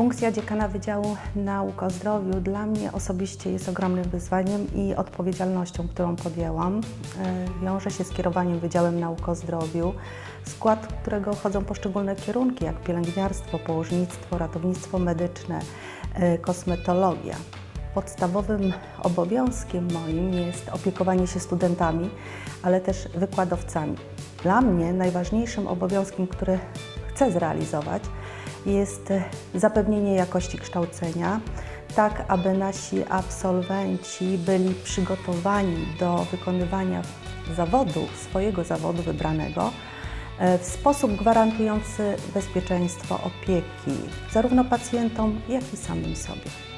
Funkcja dziekana Wydziału Nauk o Zdrowiu dla mnie osobiście jest ogromnym wyzwaniem i odpowiedzialnością, którą podjęłam. E, Wiąże się z kierowaniem Wydziałem Nauk o Zdrowiu, w skład którego wchodzą poszczególne kierunki, jak pielęgniarstwo, położnictwo, ratownictwo medyczne, e, kosmetologia. Podstawowym obowiązkiem moim jest opiekowanie się studentami, ale też wykładowcami. Dla mnie najważniejszym obowiązkiem, który chcę zrealizować, jest zapewnienie jakości kształcenia, tak aby nasi absolwenci byli przygotowani do wykonywania zawodu, swojego zawodu wybranego e, w sposób gwarantujący bezpieczeństwo opieki zarówno pacjentom, jak i samym sobie.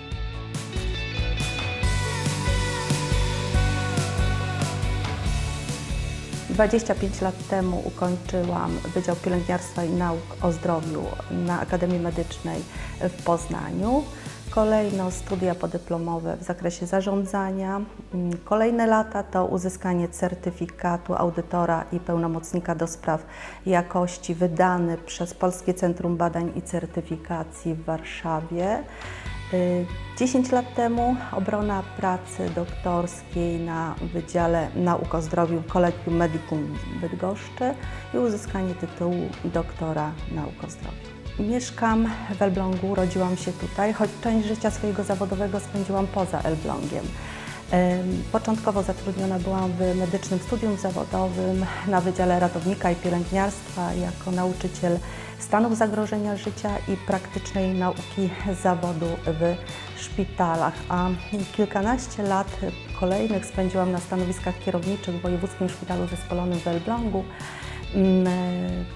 Dwadzieścia pięć lat temu ukończyłam Wydział Pielęgniarstwa i Nauk o Zdrowiu na Akademii Medycznej w Poznaniu. Kolejno studia podyplomowe w zakresie zarządzania. Mm, Kolejne lata to uzyskanie certyfikatu audytora i pełnomocnika do spraw jakości wydany przez Polskie Centrum Badań i Certyfikacji w Warszawie. Y, 10 lat temu obrona pracy doktorskiej na Wydziale Nauk o Zdrowiu Collegium Medicum w Bydgoszczy i uzyskanie tytułu doktora nauk o zdrowiu. Mieszkam w Elblągu, urodziłam się tutaj, choć część życia swojego zawodowego spędziłam poza Elblągiem. Ym, Początkowo zatrudniona byłam w medycznym studium zawodowym na Wydziale Ratownika i Pielęgniarstwa jako nauczyciel stanów zagrożenia życia i praktycznej nauki zawodu w szpitalach, a kilkanaście lat kolejnych spędziłam na stanowiskach kierowniczych w Wojewódzkim Szpitalu Zespolonym w Elblągu, mm,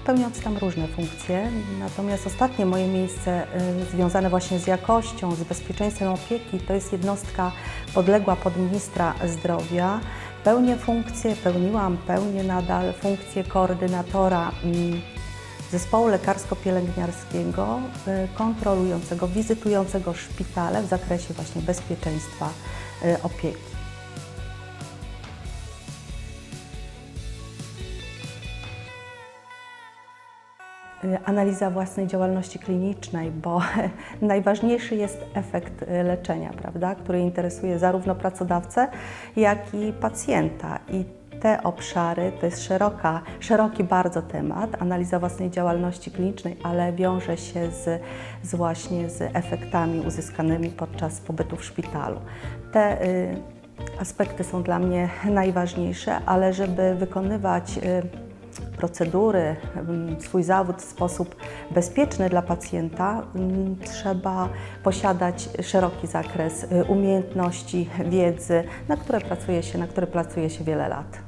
pełniąc tam różne funkcje. Natomiast ostatnie moje miejsce y, związane właśnie z jakością, z bezpieczeństwem opieki to jest jednostka podległa pod ministra zdrowia. Pełnię funkcję, pełniłam, pełnię nadal funkcję koordynatora mm, zespołu lekarsko-pielęgniarskiego y, kontrolującego, wizytującego szpitale w zakresie właśnie bezpieczeństwa y, opieki. Y, Analiza własnej działalności klinicznej, bo najważniejszy jest efekt leczenia, prawda, który interesuje zarówno pracodawcę, jak i pacjenta. I te obszary to jest szeroka, szeroki bardzo temat, analiza własnej działalności klinicznej, ale wiąże się z, z właśnie z efektami uzyskanymi podczas pobytu w szpitalu. Te y, aspekty są dla mnie najważniejsze, ale żeby wykonywać y, procedury, mm, swój zawód w sposób bezpieczny dla pacjenta, mm, trzeba posiadać szeroki zakres y, umiejętności, wiedzy, na które pracuje się, na które pracuje się wiele lat.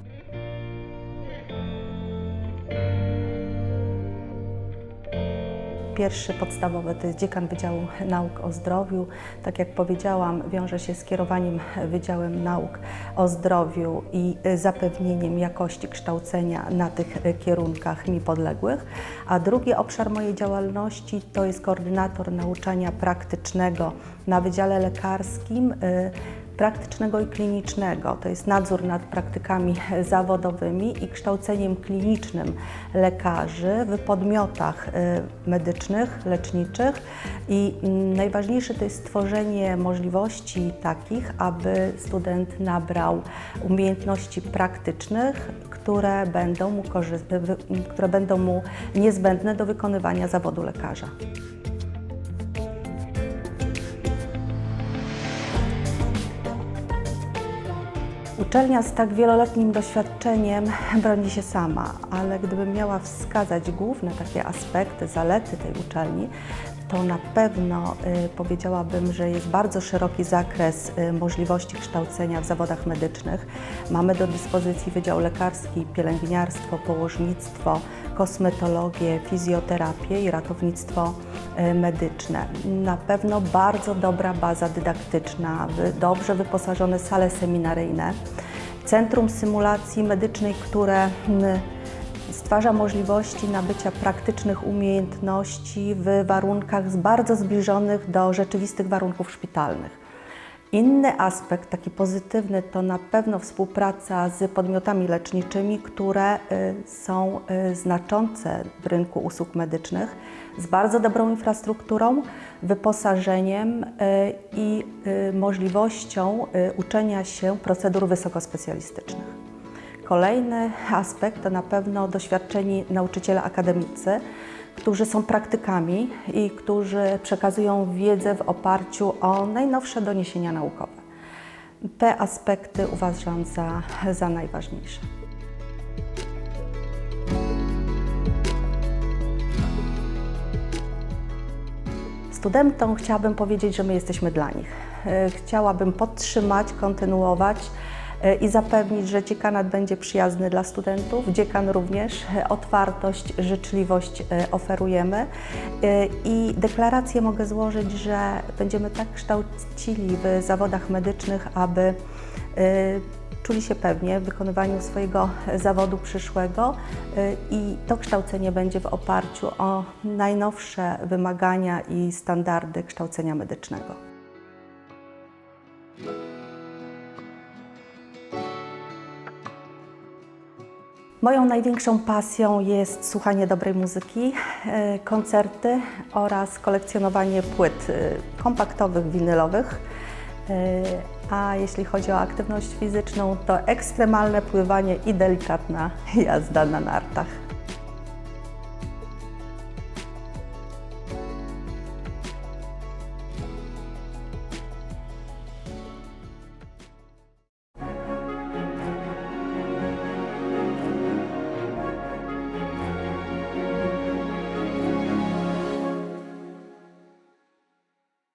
Pierwszy podstawowy to jest dziekan Wydziału Nauk o Zdrowiu. Tak jak powiedziałam, wiąże się z kierowaniem Wydziałem Nauk o Zdrowiu i zapewnieniem jakości kształcenia na tych kierunkach mi podległych. A drugi obszar mojej działalności to jest koordynator nauczania praktycznego na Wydziale Lekarskim. Praktycznego i klinicznego. To jest nadzór nad praktykami zawodowymi i kształceniem klinicznym lekarzy w podmiotach y, medycznych, leczniczych. I mm, najważniejsze to jest stworzenie możliwości takich, aby student nabrał umiejętności praktycznych, które będą mu, które będą mu niezbędne do wykonywania zawodu lekarza. Uczelnia z tak wieloletnim doświadczeniem broni się sama, ale gdybym miała wskazać główne takie aspekty, zalety tej uczelni, to na pewno y, powiedziałabym, że jest bardzo szeroki zakres y, możliwości kształcenia w zawodach medycznych. Mamy do dyspozycji Wydział Lekarski, pielęgniarstwo, położnictwo, kosmetologię, fizjoterapię i ratownictwo y, medyczne. Na pewno bardzo dobra baza dydaktyczna, dobrze wyposażone sale seminaryjne, centrum symulacji medycznej, które stwarza możliwości nabycia praktycznych umiejętności w warunkach bardzo zbliżonych do rzeczywistych warunków szpitalnych. Inny aspekt, taki pozytywny, to na pewno współpraca z podmiotami leczniczymi, które y, są y, znaczące w rynku usług medycznych, z bardzo dobrą infrastrukturą, wyposażeniem y, i możliwością uczenia się procedur wysokospecjalistycznych. Kolejny aspekt to na pewno doświadczeni nauczyciele akademicy, którzy są praktykami i którzy przekazują wiedzę w oparciu o najnowsze doniesienia naukowe. Te aspekty uważam za, za najważniejsze. Studentom chciałabym powiedzieć, że my jesteśmy dla nich. Chciałabym podtrzymać, kontynuować i zapewnić, że dziekanat będzie przyjazny dla studentów. Dziekan również, otwartość, życzliwość e, oferujemy E, i deklarację mogę złożyć, że będziemy tak kształcili w zawodach medycznych, aby e, czuli się pewnie w wykonywaniu swojego zawodu przyszłego i to kształcenie będzie w oparciu o najnowsze wymagania i standardy kształcenia medycznego. Moją największą pasją jest słuchanie dobrej muzyki, y, koncerty oraz kolekcjonowanie płyt y, kompaktowych, winylowych. Y, A jeśli chodzi o aktywność fizyczną, to ekstremalne pływanie i delikatna jazda na nartach.